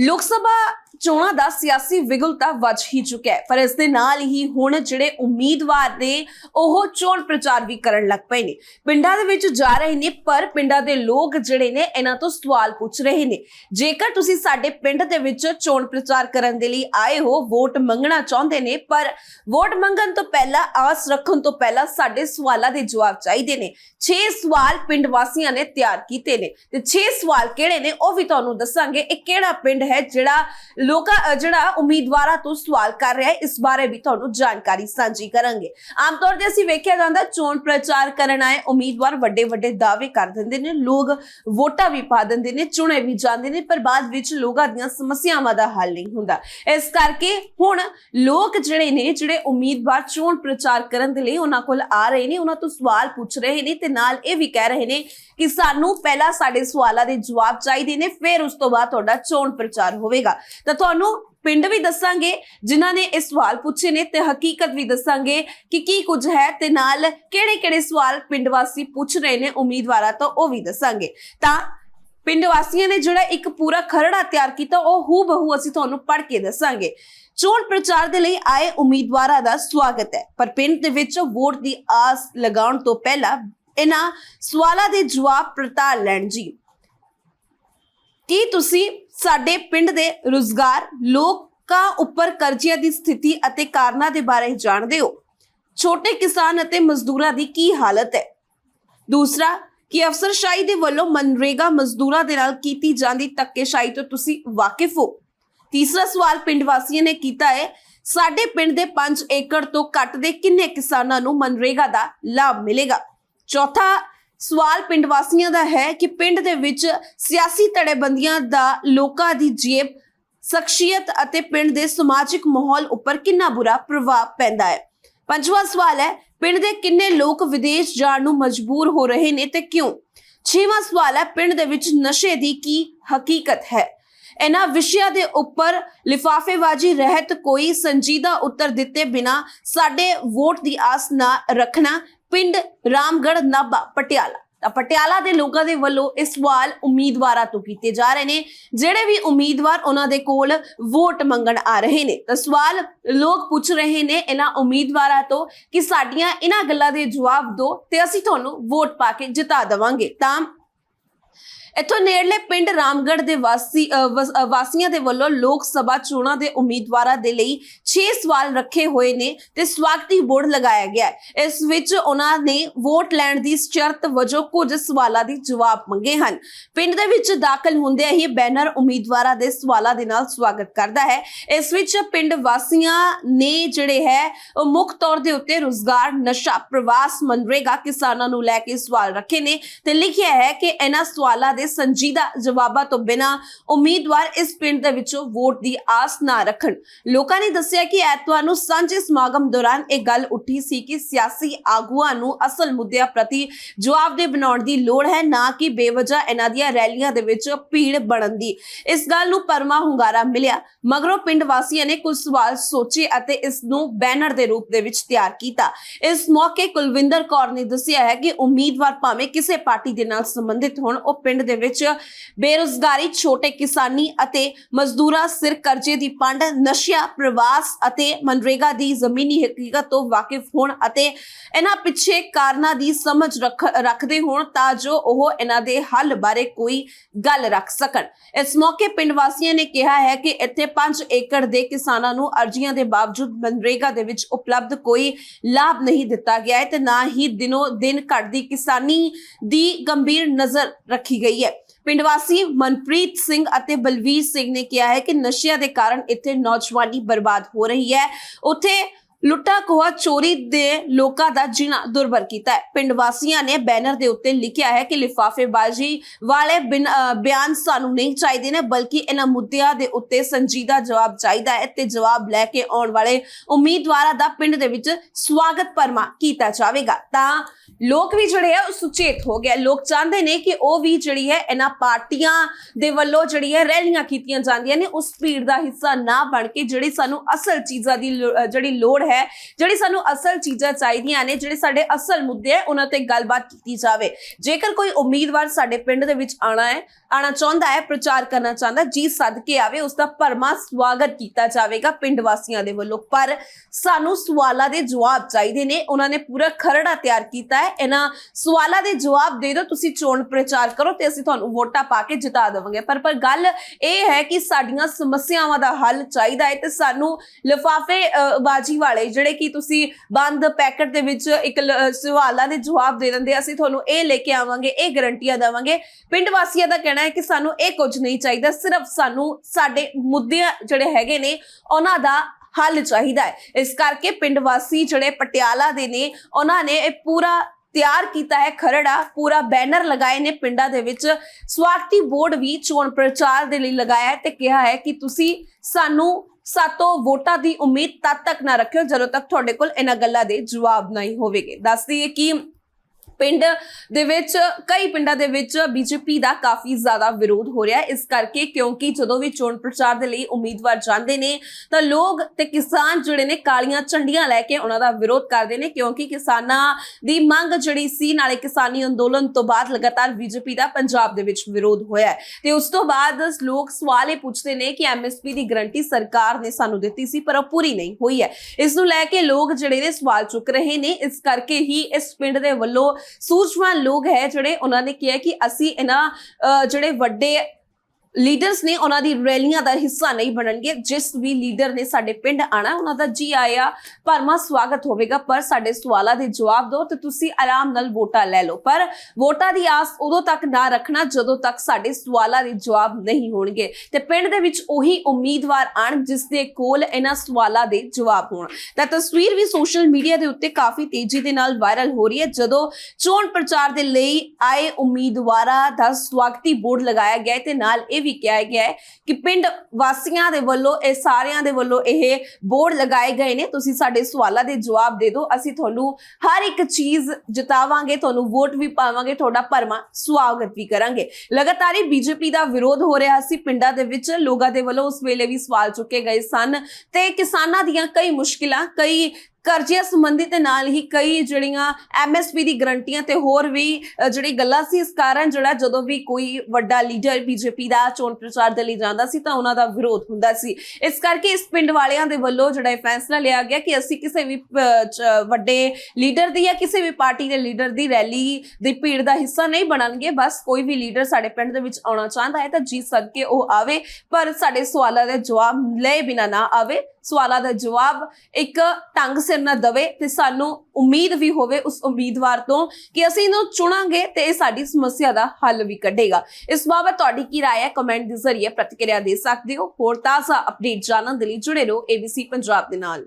ਲੋਕ ਸਭਾ ਚੋਣਾਂ ਦਾ ਸਿਆਸੀ ਵਿਗਲ ਤਾਂ ਵੱਜ ਹੀ ਚੁੱਕਿਆ ਹੈ, ਪਰ ਇਸ ਦੇ ਨਾਲ ਹੀ ਹੁਣ ਜਿਹੜੇ ਉਮੀਦਵਾਰ ਨੇ, ਉਹ ਚੋਣ ਪ੍ਰਚਾਰ ਵੀ ਕਰਨ ਲੱਗ ਪਏ ਨੇ। ਪਿੰਡਾਂ ਦੇ ਵਿੱਚ ਜਾ ਰਹੇ ਨੇ, ਪਰ ਪਿੰਡਾਂ ਦੇ ਲੋਕ ਜਿਹੜੇ ਨੇ, ਇਹਨਾਂ ਤੋਂ ਸਵਾਲ ਪੁੱਛ ਰਹੇ ਨੇ। ਜੇਕਰ ਤੁਸੀਂ ਸਾਡੇ ਪਿੰਡ ਦੇ ਵਿੱਚ ਚੋਣ ਪ੍ਰਚਾਰ ਕਰਨ ਦੇ ਲਈ ਆਏ ਹੋ, ਵੋਟ ਮੰਗਣਾ ਚਾਹੁੰਦੇ ਨੇ, ਪਰ ਵੋਟ ਮੰਗਣ ਤੋਂ ਪਹਿਲਾਂ, ਆਸ ਰੱਖਣ ਤੋਂ ਪਹਿਲਾਂ ਸਾਡੇ ਸਵਾਲਾਂ ਦੇ ਜਵਾਬ ਚਾਹੀਦੇ ਨੇ। 6 ਸਵਾਲ ਪਿੰਡ ਵਾਸੀਆਂ ਨੇ ਤਿਆਰ ਕੀਤੇ ਨੇ, ਤੇ 6 ਸਵਾਲ ਕਿਹੜੇ ਨੇ, ਉਹ ਵੀ ਤੁਹਾਨੂੰ ਦੱਸਾਂਗੇ। ਇਹ ਕਿਹੜਾ ਪਿੰਡ ਹੈ, ਜਿਹੜਾ ਲੋਕਾਂ ਜਿਹੜਾ ਉਮੀਦਵਾਰਾਂ ਤੋਂ ਸਵਾਲ ਕਰ ਰਿਹਾ ਹੈ, ਇਸ ਬਾਰੇ ਵੀ ਤੁਹਾਨੂੰ ਜਾਣਕਾਰੀ ਸਾਂਝੀ ਕਰਾਂਗੇ। ਆਮ ਤੌਰ ਤੇ ਅਸੀਂ ਵੇਖਿਆ ਜਾਂਦਾ, ਚੋਣ ਪ੍ਰਚਾਰ ਕਰਨ ਆਏ ਉਮੀਦਵਾਰ ਵੱਡੇ ਵੱਡੇ ਦਾਅਵੇ ਕਰ ਦਿੰਦੇ ਨੇ, ਲੋਕ ਵੋਟਾਂ ਵੀ ਪਾ ਦਿੰਦੇ ਨੇ, ਚੁਣੇ ਵੀ ਜਾਂਦੇ ਨੇ, ਪਰ ਬਾਅਦ ਵਿੱਚ ਲੋਕਾਂ ਦੀਆਂ ਸਮੱਸਿਆਵਾਂ ਦਾ ਹੱਲ ਨਹੀਂ ਹੁੰਦਾ। ਇਸ ਕਰਕੇ ਹੁਣ ਲੋਕ ਜਿਹੜੇ ਨੇ, ਜਿਹੜੇ ਉਮੀਦਵਾਰ ਚੋਣ ਪ੍ਰਚਾਰ ਕਰਨ ਦੇ ਲਈ ਉਹਨਾਂ ਕੋਲ ਆ ਰਹੇ ਨੇ, ਉਹਨਾਂ ਤੋਂ ਸਵਾਲ ਪੁੱਛ ਰਹੇ ਨੇ ਤੇ ਨਾਲ ਇਹ ਵੀ ਕਹਿ ਰਹੇ ਨੇ ਕਿ ਸਾਨੂੰ ਪਹਿਲਾਂ ਸਾਡੇ ਸਵਾਲਾਂ ਦੇ ਜਵਾਬ ਚਾਹੀਦੇ ਨੇ, ਫਿਰ ਉਸ ਤੋਂ ਬਾਅਦ ਤੁਹਾਡਾ ਚੋਣ ਪ੍ਰਚਾਰ ਹੋਵੇਗਾ। ਤਾਂ ਤੁਹਾਨੂੰ ਪਿੰਡ ਵੀ ਦੱਸਾਂਗੇ, ਜਿਨ੍ਹਾਂ ਨੇ ਇਹ ਸਵਾਲ ਪੁੱਛੇ ਨੇ ਤੇ ਹਕੀਕਤ ਵੀ ਦੱਸਾਂਗੇ ਕਿ ਕੀ ਕੁਝ ਹੈ ਤੇ ਨਾਲ ਕਿਹੜੇ-ਕਿਹੜੇ ਸਵਾਲ ਪਿੰਡ ਵਾਸੀ ਪੁੱਛ ਰਹੇ ਨੇ ਉਮੀਦਵਾਰਾਂ ਤੋਂ, ਉਹ ਵੀ ਦੱਸਾਂਗੇ। ਤਾਂ ਪਿੰਡ ਵਾਸੀਆਂ ਨੇ ਜਿਹੜਾ ਇੱਕ ਪੂਰਾ ਖਰੜਾ ਤਿਆਰ ਕੀਤਾ, ਉਹ ਹੂ ਬਹੂ ਅਸੀਂ ਤੁਹਾਨੂੰ ਪੜ੍ਹ ਕੇ ਦੱਸਾਂਗੇ। ਚੋਣ ਪ੍ਰਚਾਰ ਦੇ ਲਈ ਆਏ ਉਮੀਦਵਾਰਾਂ ਦਾ ਸਵਾਗਤ ਹੈ। ਪਰ ਪਿੰਡ ਦੇ ਵਿੱਚ ਵੋਟ ਦੀ ਆਸ ਲਗਾਉਣ ਤੋਂ ਪਹਿਲਾਂ ਇਹਨਾਂ ਸਵਾਲਾਂ ਦੇ ਜਵਾਬ ਪੜਤਾਲ ਲੈਣ ਜੀ। ਕੀ ਤੁਸੀਂ ਸਾਡੇ ਪਿੰਡ ਦੇ ਰੁਜ਼ਗਾਰ ਲੋਕਾਂ ਉੱਪਰ ਕਰਜ਼ਿਆਂ ਦੀ ਸਥਿਤੀ ਅਤੇ ਕਾਰਨਾਂ ਦੇ ਬਾਰੇ ਜਾਣਦੇ ਹੋ। ਛੋਟੇ ਕਿਸਾਨ ਅਤੇ ਮਜ਼ਦੂਰਾਂ ਦੀ ਕੀ ਹਾਲਤ ਹੈ? ਦੂਸਰਾ, ਕਿ ਅਫਸਰਸ਼ਾਹੀ ਦੇ ਵੱਲੋਂ ਮਨਰੇਗਾ ਮਜ਼ਦੂਰਾਂ ਦੇ ਨਾਲ ਕੀਤੀ ਜਾਂਦੀ ਧੱਕੇਸ਼ਾਹੀ ਤੋਂ ਤੁਸੀਂ ਵਾਕਿਫ ਹੋ। ਤੀਸਰਾ ਸਵਾਲ ਪਿੰਡ ਵਾਸੀਆਂ ਨੇ ਕੀਤਾ ਹੈ, ਸਾਡੇ ਪਿੰਡ ਦੇ 5 ਏਕੜ ਤੋਂ ਘੱਟ ਦੇ ਕਿੰਨੇ ਕਿਸਾਨਾਂ ਨੂੰ ਮਨਰੇਗਾ ਦਾ ਲਾਭ ਮਿਲੇਗਾ? ਚੌਥਾ ਸਵਾਲ ਪਿੰਡ ਵਾਸੀਆਂ ਦਾ ਹੈ ਕਿ ਪਿੰਡ ਦੇ ਵਿੱਚ ਸਿਆਸੀ ਧੜੇਬੰਦੀਆਂ ਦਾ ਲੋਕਾਂ ਦੀ ਜੇਬ, ਸ਼ਖਸੀਅਤ ਅਤੇ ਪਿੰਡ ਦੇ ਸਮਾਜਿਕ ਮਾਹੌਲ ਉੱਪਰ ਕਿੰਨਾ ਬੁਰਾ ਪ੍ਰਭਾਵ ਪੈਂਦਾ ਹੈ? ਪੰਜਵਾਂ ਸਵਾਲ ਹੈ, ਪਿੰਡ ਦੇ ਕਿੰਨੇ ਲੋਕ ਵਿਦੇਸ਼ ਜਾਣ ਨੂੰ ਮਜਬੂਰ ਹੋ ਰਹੇ ਨੇ ਤੇ ਕਿਉਂ? ਛੇਵਾਂ ਸਵਾਲ ਹੈ, ਪਿੰਡ ਦੇ ਵਿੱਚ ਨਸ਼ੇ ਦੀ ਕੀ ਹਕੀਕਤ ਹੈ? ਇਹਨਾਂ ਵਿਸ਼ਿਆਂ ਦੇ ਉੱਪਰ ਲਿਫਾਫੇਬਾਜ਼ੀ, ਰਹਿਤ ਕੋਈ, ਸੰਜੀਦਾ ਉੱਤਰ ਦਿੱਤੇ ਬਿਨਾ ਸਾਡੇ ਵੋਟ ਦੀ ਆਸ ਨਾ ਰੱਖਣਾ ਪਿੰਡ ਰਾਮਗੜ੍ਹ ਨਾਭਾ, ਪਟਿਆਲਾ। ਤਾਂ ਪਟਿਆਲਾ ਦੇ ਲੋਕਾਂ ਦੇ ਵੱਲੋਂ ਇਹ ਸਵਾਲ ਉਮੀਦਵਾਰਾਂ ਤੋਂ ਕੀਤੇ ਜਾ ਰਹੇ ਨੇ। ਜਿਹੜੇ ਵੀ ਉਮੀਦਵਾਰ ਉਹਨਾਂ ਦੇ ਕੋਲ ਵੋਟ ਮੰਗਣ ਆ ਰਹੇ ਨੇ, ਤਾਂ ਸਵਾਲ ਲੋਕ ਪੁੱਛ ਰਹੇ ਨੇ ਇਹਨਾਂ ਉਮੀਦਵਾਰਾਂ ਤੋਂ ਕਿ ਸਾਡੀਆਂ ਇਹਨਾਂ ਗੱਲਾਂ ਦੇ ਜਵਾਬ ਦਿਓ ਤੇ ਅਸੀਂ ਤੁਹਾਨੂੰ ਵੋਟ ਪਾ ਕੇ ਜਿਤਾ ਦੇਵਾਂਗੇ। ਤਾਂ ਇੱਥੋਂ ਨੇੜਲੇ ਪਿੰਡ ਰਾਮਗੜ੍ਹ ਦੇ ਵਾਸੀ ਵਾਸੀਆਂ ਦੇ ਵੱਲੋਂ ਲੋਕ ਸਭਾ ਚੋਣਾਂ ਦੇ ਉਮੀਦਵਾਰਾਂ ਦੇ ਲਈ 6 ਸਵਾਲ ਰੱਖੇ ਹੋਏ ਨੇ ਤੇ ਸਵਾਗਤੀ ਬੋਰਡ ਲਗਾਇਆ ਗਿਆ ਇਸ ਵਿੱਚ ਉਹਨਾਂ ਨੇ ਵੋਟ ਲੈਣ ਦੀ ਸ਼ਰਤ ਵਜੋਂ ਕੁਝ ਸਵਾਲਾਂ ਦੇ ਜਵਾਬ ਮੰਗੇ ਹਨ। ਪਿੰਡ ਦੇ ਵਿੱਚ ਦਾਖਲ ਹੁੰਦਿਆਂ ਹੀ ਬੈਨਰ ਉਮੀਦਵਾਰਾਂ ਦੇ ਸਵਾਲਾਂ ਦੇ ਨਾਲ ਸਵਾਗਤ ਕਰਦਾ ਹੈ। ਇਸ ਵਿੱਚ ਪਿੰਡ ਵਾਸੀਆਂ ਨੇ ਜਿਹੜੇ ਹੈ, ਉਹ ਮੁੱਖ ਤੌਰ ਦੇ ਉੱਤੇ ਰੋਜ਼ਗਾਰ, ਨਸ਼ਾ, ਪ੍ਰਵਾਸ, ਮਨਰੇਗਾ ਕਿਸਾਨਾਂ ਨੂੰ ਲੈ ਕੇ ਸਵਾਲ ਰੱਖੇ ਨੇ ਤੇ ਲਿਖਿਆ ਹੈ ਕਿ ਇਹਨਾਂ ਸਵਾਲਾਂ ਦੇ ਸੰਜੀਦਾ ਜਵਾਬਾਂ ਤੋਂ ਬਿਨਾ ਉਮੀਦਵਾਰ ਇਸ ਪਿੰਡ ਦੇ ਵਿੱਚੋਂ ਵੋਟ ਦੀ ਆਸ ਨਾ ਰੱਖਣ। ਲੋਕਾਂ ਨੇ ਦੱਸਿਆ ਕਿ ਐਤਵਾਰ ਨੂੰ ਸਾਂਝੇ ਸਮਾਗਮ ਦੌਰਾਨ ਇਹ ਗੱਲ ਉੱਠੀ ਸੀ ਕਿ ਸਿਆਸੀ ਆਗੂਆਂ ਨੂੰ ਅਸਲ ਮੁੱਦਿਆਂ ਪ੍ਰਤੀ ਜਵਾਬਦੇਹ ਬਣਾਉਣ ਦੀ ਲੋੜ ਹੈ, ਨਾ ਕਿ ਬੇਵਜ੍ਹਾ ਇਹਨਾਂ ਦੀਆਂ ਰੈਲੀਆਂ ਦੇ ਵਿੱਚ ਭੀੜ ਬਣਨ ਦੀ। ਇਸ ਗੱਲ ਨੂੰ ਪਰਮਾ ਹੁੰਗਾਰਾ ਮਿਲਿਆ। ਮਗਰੋਂ ਪਿੰਡ ਵਾਸੀਆਂ ਨੇ ਕੁਝ ਸਵਾਲ ਸੋਚੇ ਅਤੇ ਇਸ ਨੂੰ ਬੈਨਰ ਦੇ ਰੂਪ ਦੇ ਵਿੱਚ ਤਿਆਰ ਕੀਤਾ। ਇਸ ਮੌਕੇ ਕੁਲਵਿੰਦਰ ਕੌਰ ਨੇ ਦੱਸਿਆ ਹੈ ਕਿ ਉਮੀਦਵਾਰ ਭਾਵੇਂ ਕਿਸੇ ਪਾਰਟੀ ਦੇ ਨਾਲ ਸੰਬੰਧਿਤ ਹੋਣ, ਉਹ ਪਿੰਡ ਦੇ ਵਿੱਚ ਬੇਰੁਜ਼ਗਾਰੀ, ਛੋਟੇ ਕਿਸਾਨੀ ਅਤੇ ਮਜ਼ਦੂਰਾਂ ਸਿਰ ਕਰਜ਼ੇ ਦੀ ਪੰਡ, ਨਸ਼ਿਆਂ, ਪ੍ਰਵਾਸ ਅਤੇ ਮਨਰੇਗਾ ਦੀ ਜ਼ਮੀਨੀ ਹਕੀਕਤ ਤੋਂ ਵਾਕਿਫ ਹੋਣ ਅਤੇ ਇਹਨਾਂ ਪਿੱਛੇ ਕਾਰਨਾਂ ਦੀ ਸਮਝ ਰੱਖ- ਰੱਖਦੇ ਹੋਣ ਤਾਂ ਜੋ ਉਹ ਇਹਨਾਂ ਦੇ ਹੱਲ ਬਾਰੇ ਕੋਈ ਗੱਲ ਰੱਖ ਸਕਣ। ਇਸ ਮੌਕੇ ਪਿੰਡ ਵਾਸੀਆਂ ਨੇ ਕਿਹਾ ਹੈ ਕਿ ਇੱਥੇ 5 ਏਕੜ ਦੇ ਕਿਸਾਨਾਂ ਨੂੰ ਅਰਜ਼ੀਆਂ ਦੇ ਬਾਵਜੂਦ ਮਨਰੇਗਾ ਦੇ ਵਿੱਚ ਉਪਲਬਧ ਕੋਈ ਲਾਭ ਨਹੀਂ ਦਿੱਤਾ ਗਿਆ ਹੈ ਤੇ ਨਾ ਹੀ ਦਿਨੋ ਦਿਨ ਘਟਦੀ ਕਿਸਾਨੀ ਦੀ ਗੰਭੀਰ ਨਜ਼ਰ ਰੱਖੀ ਗਈ ਪਿੰਡ ਵਾਸੀ ਮਨਪ੍ਰੀਤ ਸਿੰਘ ਅਤੇ ਬਲਵੀਰ ਸਿੰਘ ਨੇ ਕਿਹਾ ਹੈ ਕਿ ਨਸ਼ਿਆਂ ਦੇ ਕਾਰਨ ਇੱਥੇ ਨੌਜਵਾਨੀ ਬਰਬਾਦ ਹੋ ਰਹੀ ਹੈ। ਉੱਥੇ ਲੁੱਟਾ ਖੋਹਾ ਚੋਰੀ ਦੇ ਲੋਕਾਂ ਦਾ ਜੀਣਾ ਦੁਰਭਰ ਕੀਤਾ ਹੈ। ਪਿੰਡ ਵਾਸੀਆਂ ਨੇ ਬੈਨਰ ਦੇ ਉੱਤੇ ਲਿਖਿਆ ਹੈ ਕਿ ਲਿਫਾਫੇਬਾਜ਼ੀ ਵਾਲੇ ਬਿਆਨ ਸਾਨੂੰ ਨਹੀਂ ਚਾਹੀਦੇ ਨੇ, ਬਲਕਿ ਇਹਨਾਂ ਮੁੱਦਿਆਂ ਦੇ ਉੱਤੇ ਸੰਜੀਦਾ ਜਵਾਬ ਚਾਹੀਦਾ ਹੈ ਤੇ ਜਵਾਬ ਲੈ ਕੇ ਆਉਣ ਵਾਲੇ ਉਮੀਦਵਾਰਾਂ ਦਾ ਪਿੰਡ ਦੇ ਵਿੱਚ ਸਵਾਗਤ ਪਰਮਾ ਕੀਤਾ ਜਾਵੇਗਾ। ਤਾਂ ਲੋਕ ਵੀ ਜਿਹੜੇ ਹੈ ਉਹ ਸੁਚੇਤ ਹੋ ਗਏ ਲੋਕ ਚਾਹੁੰਦੇ ਨੇ ਕਿ ਉਹ ਵੀ ਜਿਹੜੀ ਹੈ, ਇਹਨਾਂ ਪਾਰਟੀਆਂ ਦੇ ਵੱਲੋਂ ਜਿਹੜੀ ਹੈ, ਰੈਲੀਆਂ ਕੀਤੀਆਂ ਜਾਂਦੀਆਂ ਨੇ, ਉਸ ਭੀੜ ਦਾ ਹਿੱਸਾ ਨਾ ਬਣ ਕੇ ਜਿਹੜੀ ਸਾਨੂੰ ਅਸਲ ਚੀਜ਼ਾਂ ਦੀ ਲੋ- ਜਿਹੜੀ ਲੋੜ ਹੈ, ਜਿਹੜੀ ਸਾਨੂੰ ਅਸਲ ਚੀਜ਼ਾਂ ਚਾਹੀਦੀਆਂ ਨੇ, ਜਿਹੜੇ ਸਾਡੇ ਅਸਲ ਮੁੱਦੇ ਹੈ ਉਹਨਾਂ ਤੇ ਗੱਲਬਾਤ ਕੀਤੀ ਜਾਵੇ। ਜੇਕਰ ਕੋਈ ਉਮੀਦਵਾਰ ਸਾਡੇ ਪਿੰਡ ਦੇ ਵਿੱਚ ਆਣਾ ਹੈ ਆਣਾ ਚਾਹੁੰਦਾ ਹੈ, ਪ੍ਰਚਾਰ ਕਰਨਾ ਚਾਹੁੰਦਾ, ਜੀ ਸਦਕੇ ਆਵੇ ਉਸ ਦਾ ਭਰਮਾ ਸਵਾਗਤ ਕੀਤਾ ਜਾਵੇਗਾ ਪਿੰਡ ਵਾਸੀਆਂ ਦੇ ਵੱਲੋਂ। ਪਰ ਸਾਨੂੰ ਸਵਾਲਾਂ ਦੇ ਜਵਾਬ ਚਾਹੀਦੇ ਨੇ, ਉਹਨਾਂ ਨੇ ਪੂਰਾ ਖਰੜਾ ਤਿਆਰ ਕੀਤਾ ਹੈ। ਇਹਨਾਂ ਸਵਾਲਾਂ ਦੇ ਜਵਾਬ ਦੇ ਦਿਓ, ਤੁਸੀਂ ਚੋਣ ਪ੍ਰਚਾਰ ਕਰੋ ਤੇ ਅਸੀਂ ਤੁਹਾਨੂੰ ਵੋਟਾਂ ਪਾ ਕੇ ਜਿਤਾ ਦੇਵਾਂਗੇ। ਪਰ ਪਰ ਗੱਲ ਇਹ ਹੈ ਕਿ ਸਾਡੀਆਂ ਸਮੱਸਿਆਵਾਂ ਦਾ ਹੱਲ ਚਾਹੀਦਾ ਹੈ ਤੇ ਸਾਨੂੰ ਲਿਫਾਫੇ ਬਾਜੀ ਵਾਲੇ ਜਿਹੜੇ ਕਿ ਤੁਸੀਂ ਬੰਦ ਪੈਕਟ ਦੇ ਵਿੱਚ ਇੱਕ ਸਵਾਲਾਂ ਦੇ ਜਵਾਬ ਦੇ ਦਿੰਦੇ ਅਸੀਂ ਤੁਹਾਨੂੰ ਇਹ ਲੈ ਕੇ ਆਵਾਂਗੇ, ਇਹ ਗਰੰਟੀਆਂ ਦੇਵਾਂਗੇ। ਪਿੰਡ ਵਾਸੀਆਂ ਦਾ ਕਹਿਣਾ ਹੈ ਕਿ ਸਾਨੂੰ ਇਹ ਕੁਝ ਨਹੀਂ ਚਾਹੀਦਾ, ਸਿਰਫ ਸਾਨੂੰ ਸਾਡੇ ਮੁੱਦੇ ਜਿਹੜੇ ਹੈਗੇ ਨੇ, ਉਹਨਾਂ ਦਾ ਹੱਲ ਚਾਹੀਦਾ ਹੈ। ਇਸ ਕਰਕੇ ਪਿੰਡ ਵਾਸੀ ਜਿਹੜੇ ਪਟਿਆਲਾ ਦੇ ਨੇ, ਉਹਨਾਂ ਨੇ ਇਹ ਪੂਰਾ ਤਿਆਰ ਕੀਤਾ ਹੈ, ਖਰੜਾ, ਪੂਰਾ ਬੈਨਰ ਲਗਾਏ ਨੇ ਪਿੰਡਾਂ ਦੇ ਵਿੱਚ। ਸਵਾਗਤੀ ਬੋਰਡ ਵੀ ਚੋਣ ਪ੍ਰਚਾਰ ਦੇ ਲਈ ਲਗਾਇਆ ਹੈ ਤੇ ਕਿਹਾ ਹੈ ਕਿ ਤੁਸੀਂ ਸਾਨੂੰ ਸਾਤੋਂ ਵੋਟਾਂ ਦੀ ਉਮੀਦ ਤਦ ਤੱਕ ਨਾ ਰੱਖਿਓ ਜਦੋਂ ਤੱਕ ਤੁਹਾਡੇ ਕੋਲ ਇਹਨਾਂ ਗੱਲਾਂ ਦੇ ਜਵਾਬ ਨਹੀਂ ਹੋਵੇਗੇ। ਦੱਸ ਹੈ ਕਿ ਪਿੰਡ ਦੇ ਵਿੱਚ, ਕਈ ਪਿੰਡਾਂ ਦੇ ਵਿੱਚ ਬੀਜੇਪੀ ਦਾ ਕਾਫੀ ਜ਼ਿਆਦਾ ਵਿਰੋਧ ਹੋ ਰਿਹਾ ਹੈ। ਇਸ ਕਰਕੇ ਕਿਉਂਕਿ ਜਦੋਂ ਵੀ ਚੋਣ ਪ੍ਰਚਾਰ ਦੇ ਲਈ ਉਮੀਦਵਾਰ ਜਾਂਦੇ ਨੇ, ਤਾਂ ਲੋਕ ਤੇ ਕਿਸਾਨ ਜਿਹੜੇ ਨੇ ਕਾਲੀਆਂ ਝੰਡੀਆਂ ਲੈ ਕੇ ਉਹਨਾਂ ਦਾ ਵਿਰੋਧ ਕਰਦੇ ਨੇ, ਕਿਉਂਕਿ ਕਿਸਾਨਾਂ ਦੀ ਮੰਗ ਜਿਹੜੀ ਸੀ, ਨਾਲੇ ਕਿਸਾਨੀ ਅੰਦੋਲਨ ਤੋਂ ਬਾਅਦ ਲਗਾਤਾਰ ਬੀਜੇਪੀ ਦਾ ਪੰਜਾਬ ਦੇ ਵਿੱਚ ਵਿਰੋਧ ਹੋਇਆ ਹੈ। ਤੇ ਉਸ ਤੋਂ ਬਾਅਦ ਲੋਕ ਸਵਾਲ ਇਹ ਪੁੱਛਦੇ ਨੇ ਕਿ ਐਮਐਸਪੀ ਦੀ ਗਰੰਟੀ ਸਰਕਾਰ ਨੇ ਸਾਨੂੰ ਦਿੱਤੀ ਸੀ, ਪਰ ਉਹ ਪੂਰੀ ਨਹੀਂ ਹੋਈ ਹੈ। ਇਸ ਨੂੰ ਲੈ ਕੇ ਲੋਕ ਜਿਹੜੇ ਨੇ ਸਵਾਲ ਚੁੱਕ ਰਹੇ ਨੇ, ਇਸ ਕਰਕੇ ਹੀ ਇਸ ਪਿੰਡ ਦੇ ਵੱਲੋਂ ਸੂਝਵਾਨ ਲੋਕ ਹੈ ਜਿਹੜੇ ਉਹਨਾਂ ਨੇ ਕਿਹਾ ਕਿ ਅਸੀਂ ਇਹਨਾਂ ਅਹ, ਜਿਹੜੇ ਵੱਡੇ ਲੀਡਰਸ ਨੇ ਉਹਨਾਂ ਦੀ ਰੈਲੀਆਂ ਦਾ ਹਿੱਸਾ ਨਹੀਂ ਬਣਨਗੇ। ਜਿਸ ਵੀ ਲੀਡਰ ਨੇ ਸਾਡੇ ਪਿੰਡ ਆਣਾ, ਉਹਨਾਂ ਦਾ ਜੀ ਆਇਆ ਭਰਮਾ ਸਵਾਗਤ ਹੋਵੇਗਾ। ਪਰ ਸਾਡੇ ਸਵਾਲਾਂ ਦੇ ਜਵਾਬ ਦਿਓ ਤੇ ਤੁਸੀਂ ਆਰਾਮ ਨਾਲ ਵੋਟਾਂ ਲੈ ਲਓ। ਪਰ ਵੋਟਾਂ ਦੀ ਆਸ ਉਦੋਂ ਤੱਕ ਨਾ ਰੱਖਣਾ ਜਦੋਂ ਤੱਕ ਸਾਡੇ ਸਵਾਲਾਂ ਦੇ ਜਵਾਬ ਨਹੀਂ ਹੋਣਗੇ। ਤੇ ਪਿੰਡ ਦੇ ਵਿੱਚ ਉਹੀ ਉਮੀਦਵਾਰ ਆਣ ਜਿਸ ਦੇ ਕੋਲ ਇਹਨਾਂ ਸਵਾਲਾਂ ਦੇ ਜਵਾਬ ਹੋਣ। ਤਾਂ ਤਸਵੀਰ ਵੀ ਸੋਸ਼ਲ ਮੀਡੀਆ ਦੇ ਉੱਤੇ ਕਾਫੀ ਤੇਜ਼ੀ ਦੇ ਨਾਲ ਵਾਇਰਲ ਹੋ ਰਹੀ ਹੈ। ਜਦੋਂ ਚੋਣ ਪ੍ਰਚਾਰ ਦੇ ਲਈ ਆਏ ਉਮੀਦਵਾਰਾਂ ਦਾ ਸਵਾਗਤੀ ਬੋਰਡ ਲਗਾਇਆ ਗਿਆ ਤੇ ਨਾਲ ਇਹ ਵੀ ਕਿਹਾ ਗਿਆ ਹੈ ਕਿ ਪਿੰਡ ਵਾਸੀਆਂ ਦੇ ਵੱਲੋਂ, ਇਹ ਸਾਰਿਆਂ ਦੇ ਵੱਲੋਂ ਇਹ ਬੋਰਡ ਲਗਾਏ ਗਏ ਨੇ। ਤੁਸੀਂ ਸਾਡੇ ਸਵਾਲਾਂ ਦੇ ਜਵਾਬ ਦੇ ਦਿਓ। ਅਸੀਂ ਤੁਹਾਨੂੰ ਹਰ ਇੱਕ ਚੀਜ਼ ਜਿਤਾਵਾਂਗੇ, ਤੁਹਾਨੂੰ ਵੋਟ ਵੀ ਪਾਵਾਂਗੇ, ਤੁਹਾਡਾ ਭਰਮਾ ਸਵਾਗਤ ਵੀ ਕਰਾਂਗੇ। ਲਗਾਤਾਰ ਹੀ ਬੀਜੇਪੀ ਦਾ ਵਿਰੋਧ ਹੋ ਰਿਹਾ ਸੀ ਪਿੰਡਾਂ ਦੇ ਵਿੱਚ। ਲੋਕਾਂ ਦੇ ਵੱਲੋਂ ਉਸ ਵੇਲੇ ਵੀ ਸਵਾਲ ਚੁੱਕੇ ਗਏ ਸਨ ਤੇ ਕਿਸਾਨਾਂ ਦੀਆਂ ਕਈ ਮੁਸ਼ਕਿਲਾਂ, ਕਈ ਕਰਜ਼ਿਆਂ ਸੰਬੰਧੀ ਤੇ ਨਾਲ ਹੀ ਕਈ ਜਿਹੜੀਆਂ ਐਮਐਸਪੀ ਦੀ ਗਰੰਟੀਆਂ ਤੇ ਹੋਰ ਵੀ ਜਿਹੜੀ ਗੱਲਾਂ ਸੀ, ਇਸ ਕਾਰਨ ਜਿਹੜਾ ਜਦੋਂ ਵੀ ਕੋਈ ਵੱਡਾ ਲੀਡਰ ਬੀਜੇਪੀ ਦਾ ਚੋਣ ਪ੍ਰਚਾਰ ਦੇ ਲਈ ਜਾਂਦਾ ਸੀ ਤਾਂ ਉਹਨਾਂ ਦਾ ਵਿਰੋਧ ਹੁੰਦਾ ਸੀ। ਇਸ ਕਰਕੇ ਇਸ ਪਿੰਡ ਵਾਲਿਆਂ ਦੇ ਵੱਲੋਂ ਜਿਹੜਾ ਇਹ ਫੈਸਲਾ ਲਿਆ ਗਿਆ ਕਿ ਅਸੀਂ ਕਿਸੇ ਵੀ ਵੱਡੇ ਲੀਡਰ ਦੀ ਜਾਂ ਕਿਸੇ ਵੀ ਪਾਰਟੀ ਦੇ ਲੀਡਰ ਦੀ ਰੈਲੀ ਦੀ ਭੀੜ ਦਾ ਹਿੱਸਾ ਨਹੀਂ ਬਣਨਗੇ। ਬਸ ਕੋਈ ਵੀ ਲੀਡਰ ਸਾਡੇ ਪਿੰਡ ਦੇ ਵਿੱਚ ਆਉਣਾ ਚਾਹੁੰਦਾ ਹੈ ਤਾਂ ਜੀ ਸਕੇ ਉਹ ਆਵੇ, ਪਰ ਸਾਡੇ ਸਵਾਲਾਂ ਦੇ ਜਵਾਬ ਲਏ ਬਿਨਾ ਨਾ ਆਵੇ। ਸਵਾਲਾਂ ਦਾ ਜਵਾਬ ਇੱਕ ਢੰਗ ਸਿਰ ਨਾ ਦਵੇ ਤੇ ਸਾਨੂੰ ਉਮੀਦ ਵੀ ਹੋਵੇ ਉਸ ਉਮੀਦਵਾਰ ਤੋਂ ਕਿ ਅਸੀਂ ਇਹਨੂੰ ਚੁਣਾਂਗੇ ਤੇ ਇਹ ਸਾਡੀ ਸਮੱਸਿਆ ਦਾ ਹੱਲ ਵੀ ਕੱਢੇਗਾ ਇਸ ਬਾਬਤ ਤੁਹਾਡੀ ਕੀ رائے ਹੈ ਕਮੈਂਟ ਦੇ ਜ਼ਰੀਏ ਪ੍ਰਤੀਕਿਰਿਆ ਦੇ ਸਕਦੇ ਹੋ ਹੋਰ ਤਾਜ਼ਾ ਅਪਡੇਟ ਜਾਣਨ ਦੇ ਲਈ ਜੁੜੇ ਰਹੋ ABC ਪੰਜਾਬ ਦੇ ਨਾਲ